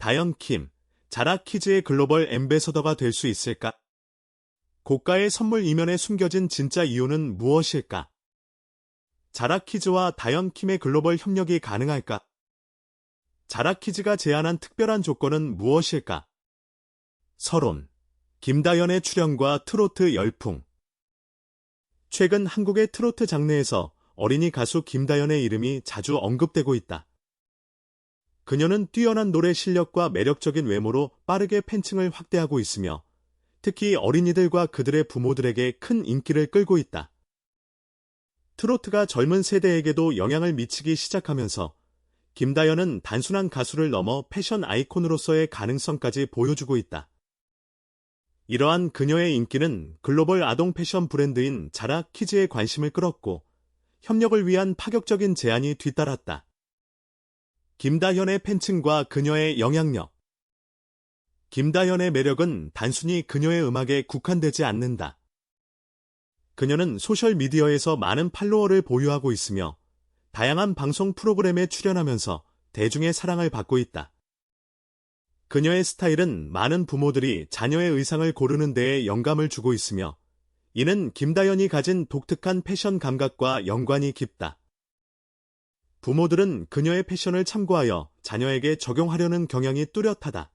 다영 킴, 자라 키즈의 글로벌 엠베서더가 될 수 있을까? 고가의 선물 이면에 숨겨진 진짜 이유는 무엇일까? 자라 키즈와 다영 킴의 글로벌 협력이 가능할까? 자라 키즈가 제안한 특별한 조건은 무엇일까? 서론. 김다연의 출연과 트로트 열풍. 최근 한국의 트로트 장르에서 어린이 가수 김다연의 이름이 자주 언급되고 있다. 그녀는 뛰어난 노래 실력과 매력적인 외모로 빠르게 팬층을 확대하고 있으며 특히 어린이들과 그들의 부모들에게 큰 인기를 끌고 있다. 트로트가 젊은 세대에게도 영향을 미치기 시작하면서 김다연은 단순한 가수를 넘어 패션 아이콘으로서의 가능성까지 보여주고 있다. 이러한 그녀의 인기는 글로벌 아동 패션 브랜드인 자라 키즈의 관심을 끌었고 협력을 위한 파격적인 제안이 뒤따랐다. 김다현의 팬층과 그녀의 영향력 김다현의 매력은 단순히 그녀의 음악에 국한되지 않는다. 그녀는 소셜미디어에서 많은 팔로워를 보유하고 있으며 다양한 방송 프로그램에 출연하면서 대중의 사랑을 받고 있다. 그녀의 스타일은 많은 부모들이 자녀의 의상을 고르는 데에 영감을 주고 있으며 이는 김다연이 가진 독특한 패션 감각과 연관이 깊다. 부모들은 그녀의 패션을 참고하여 자녀에게 적용하려는 경향이 뚜렷하다.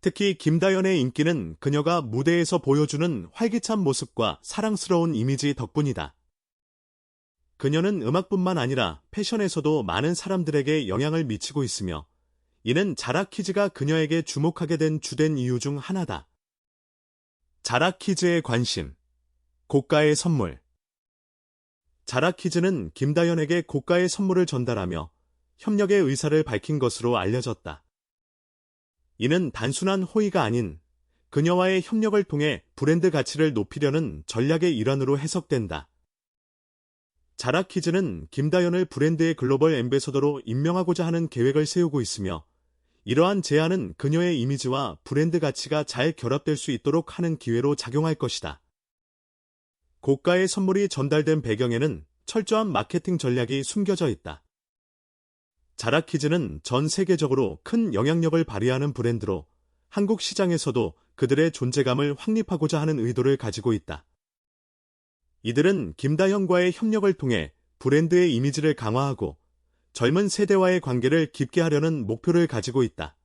특히 김다연의 인기는 그녀가 무대에서 보여주는 활기찬 모습과 사랑스러운 이미지 덕분이다. 그녀는 음악뿐만 아니라 패션에서도 많은 사람들에게 영향을 미치고 있으며 이는 자라키즈가 그녀에게 주목하게 된 주된 이유 중 하나다. 자라키즈의 관심 고가의 선물 자라키즈는 김다연에게 고가의 선물을 전달하며 협력의 의사를 밝힌 것으로 알려졌다. 이는 단순한 호의가 아닌 그녀와의 협력을 통해 브랜드 가치를 높이려는 전략의 일환으로 해석된다. 자라키즈는 김다연을 브랜드의 글로벌 엠베서더로 임명하고자 하는 계획을 세우고 있으며 이러한 제안은 그녀의 이미지와 브랜드 가치가 잘 결합될 수 있도록 하는 기회로 작용할 것이다. 고가의 선물이 전달된 배경에는 철저한 마케팅 전략이 숨겨져 있다. 자라키즈는 전 세계적으로 큰 영향력을 발휘하는 브랜드로 한국 시장에서도 그들의 존재감을 확립하고자 하는 의도를 가지고 있다. 이들은 김다현과의 협력을 통해 브랜드의 이미지를 강화하고 젊은 세대와의 관계를 깊게 하려는 목표를 가지고 있다.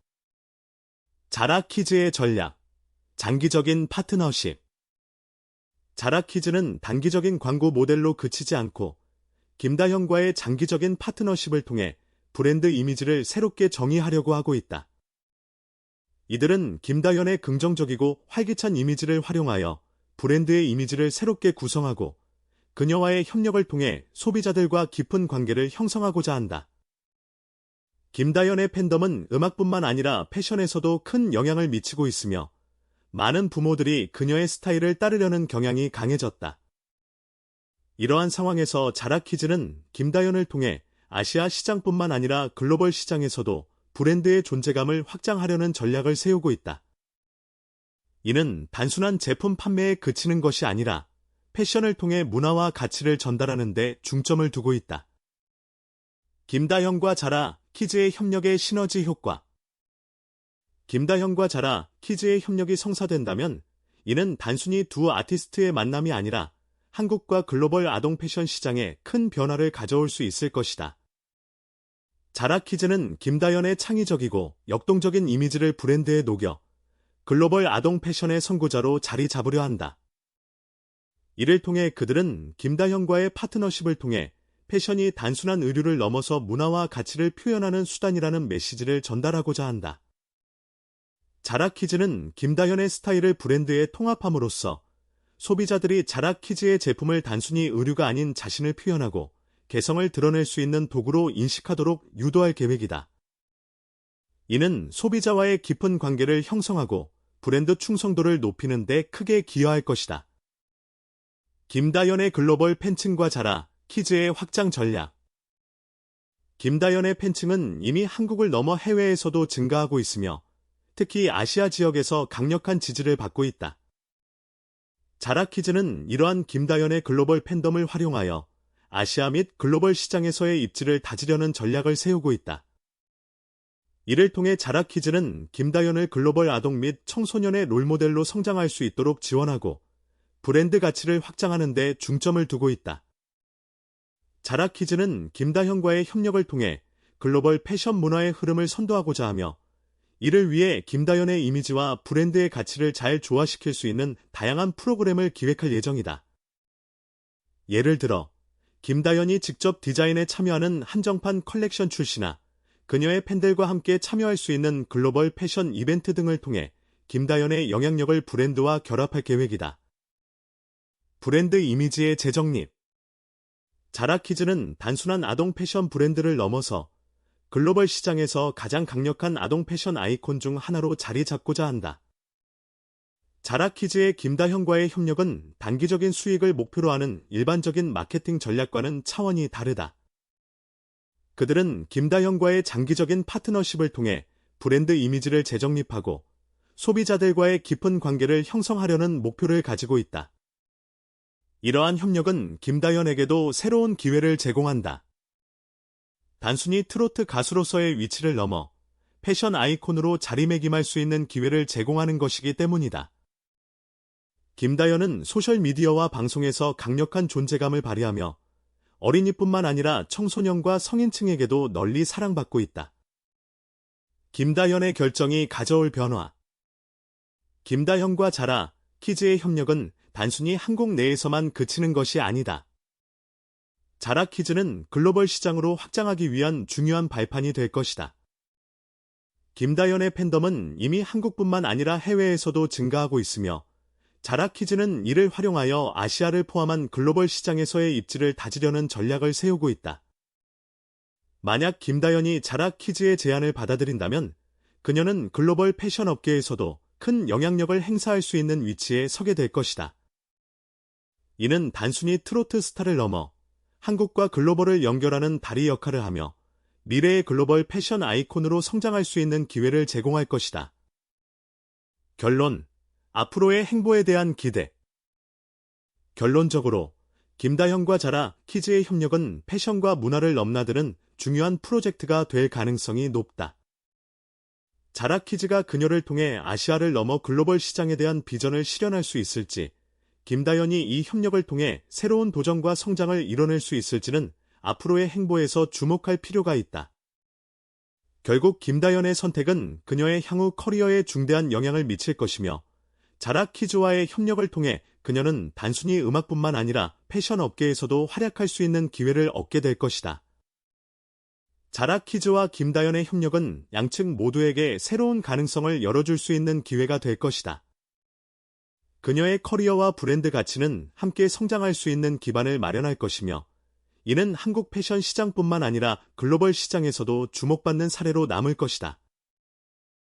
자라키즈의 전략, 장기적인 파트너십. 자라키즈는 단기적인 광고 모델로 그치지 않고 김다현과의 장기적인 파트너십을 통해 브랜드 이미지를 새롭게 정의하려고 하고 있다. 이들은 김다현의 긍정적이고 활기찬 이미지를 활용하여 브랜드의 이미지를 새롭게 구성하고 그녀와의 협력을 통해 소비자들과 깊은 관계를 형성하고자 한다. 김다연의 팬덤은 음악뿐만 아니라 패션에서도 큰 영향을 미치고 있으며 많은 부모들이 그녀의 스타일을 따르려는 경향이 강해졌다. 이러한 상황에서 자라키즈는 김다연을 통해 아시아 시장뿐만 아니라 글로벌 시장에서도 브랜드의 존재감을 확장하려는 전략을 세우고 있다. 이는 단순한 제품 판매에 그치는 것이 아니라 패션을 통해 문화와 가치를 전달하는 데 중점을 두고 있다. 김다현과 자라, 키즈의 협력의 시너지 효과 김다현과 자라, 키즈의 협력이 성사된다면 이는 단순히 두 아티스트의 만남이 아니라 한국과 글로벌 아동 패션 시장에 큰 변화를 가져올 수 있을 것이다. 자라 키즈는 김다연의 창의적이고 역동적인 이미지를 브랜드에 녹여 글로벌 아동 패션의 선구자로 자리 잡으려 한다. 이를 통해 그들은 김다현과의 파트너십을 통해 패션이 단순한 의류를 넘어서 문화와 가치를 표현하는 수단이라는 메시지를 전달하고자 한다. 자라키즈는 김다현의 스타일을 브랜드에 통합함으로써 소비자들이 자라키즈의 제품을 단순히 의류가 아닌 자신을 표현하고 개성을 드러낼 수 있는 도구로 인식하도록 유도할 계획이다. 이는 소비자와의 깊은 관계를 형성하고 브랜드 충성도를 높이는 데 크게 기여할 것이다. 김다연의 글로벌 팬층과 자라, 키즈의 확장 전략. 김다연의 팬층은 이미 한국을 넘어 해외에서도 증가하고 있으며 특히 아시아 지역에서 강력한 지지를 받고 있다. 자라키즈는 이러한 김다연의 글로벌 팬덤을 활용하여 아시아 및 글로벌 시장에서의 입지를 다지려는 전략을 세우고 있다. 이를 통해 자라키즈는 김다연을 글로벌 아동 및 청소년의 롤모델로 성장할 수 있도록 지원하고 브랜드 가치를 확장하는 데 중점을 두고 있다. 자라키즈는 김다현과의 협력을 통해 글로벌 패션 문화의 흐름을 선도하고자 하며 이를 위해 김다연의 이미지와 브랜드의 가치를 잘 조화시킬 수 있는 다양한 프로그램을 기획할 예정이다. 예를 들어 김다연이 직접 디자인에 참여하는 한정판 컬렉션 출시나 그녀의 팬들과 함께 참여할 수 있는 글로벌 패션 이벤트 등을 통해 김다연의 영향력을 브랜드와 결합할 계획이다. 브랜드 이미지의 재정립 자라키즈는 단순한 아동 패션 브랜드를 넘어서 글로벌 시장에서 가장 강력한 아동 패션 아이콘 중 하나로 자리 잡고자 한다. 자라키즈의 김다현과의 협력은 단기적인 수익을 목표로 하는 일반적인 마케팅 전략과는 차원이 다르다. 그들은 김다현과의 장기적인 파트너십을 통해 브랜드 이미지를 재정립하고 소비자들과의 깊은 관계를 형성하려는 목표를 가지고 있다. 이러한 협력은 김다현에게도 새로운 기회를 제공한다. 단순히 트로트 가수로서의 위치를 넘어 패션 아이콘으로 자리매김할 수 있는 기회를 제공하는 것이기 때문이다. 김다연은 소셜미디어와 방송에서 강력한 존재감을 발휘하며 어린이뿐만 아니라 청소년과 성인층에게도 널리 사랑받고 있다. 김다연의 결정이 가져올 변화 김다현과 자라, 키즈의 협력은 단순히 한국 내에서만 그치는 것이 아니다. 자라 키즈는 글로벌 시장으로 확장하기 위한 중요한 발판이 될 것이다. 김다연의 팬덤은 이미 한국뿐만 아니라 해외에서도 증가하고 있으며 자라키즈는 이를 활용하여 아시아를 포함한 글로벌 시장에서의 입지를 다지려는 전략을 세우고 있다. 만약 김다연이 자라키즈의 제안을 받아들인다면 그녀는 글로벌 패션 업계에서도 큰 영향력을 행사할 수 있는 위치에 서게 될 것이다. 이는 단순히 트로트 스타를 넘어 한국과 글로벌을 연결하는 다리 역할을 하며 미래의 글로벌 패션 아이콘으로 성장할 수 있는 기회를 제공할 것이다. 결론 앞으로의 행보에 대한 기대. 결론적으로 김다현과 자라 키즈의 협력은 패션과 문화를 넘나드는 중요한 프로젝트가 될 가능성이 높다. 자라 키즈가 그녀를 통해 아시아를 넘어 글로벌 시장에 대한 비전을 실현할 수 있을지, 김다현이 이 협력을 통해 새로운 도전과 성장을 이뤄낼 수 있을지는 앞으로의 행보에서 주목할 필요가 있다. 결국 김다현의 선택은 그녀의 향후 커리어에 중대한 영향을 미칠 것이며 자라키즈와의 협력을 통해 그녀는 단순히 음악뿐만 아니라 패션 업계에서도 활약할 수 있는 기회를 얻게 될 것이다. 자라키즈와 김다연의 협력은 양측 모두에게 새로운 가능성을 열어줄 수 있는 기회가 될 것이다. 그녀의 커리어와 브랜드 가치는 함께 성장할 수 있는 기반을 마련할 것이며, 이는 한국 패션 시장뿐만 아니라 글로벌 시장에서도 주목받는 사례로 남을 것이다.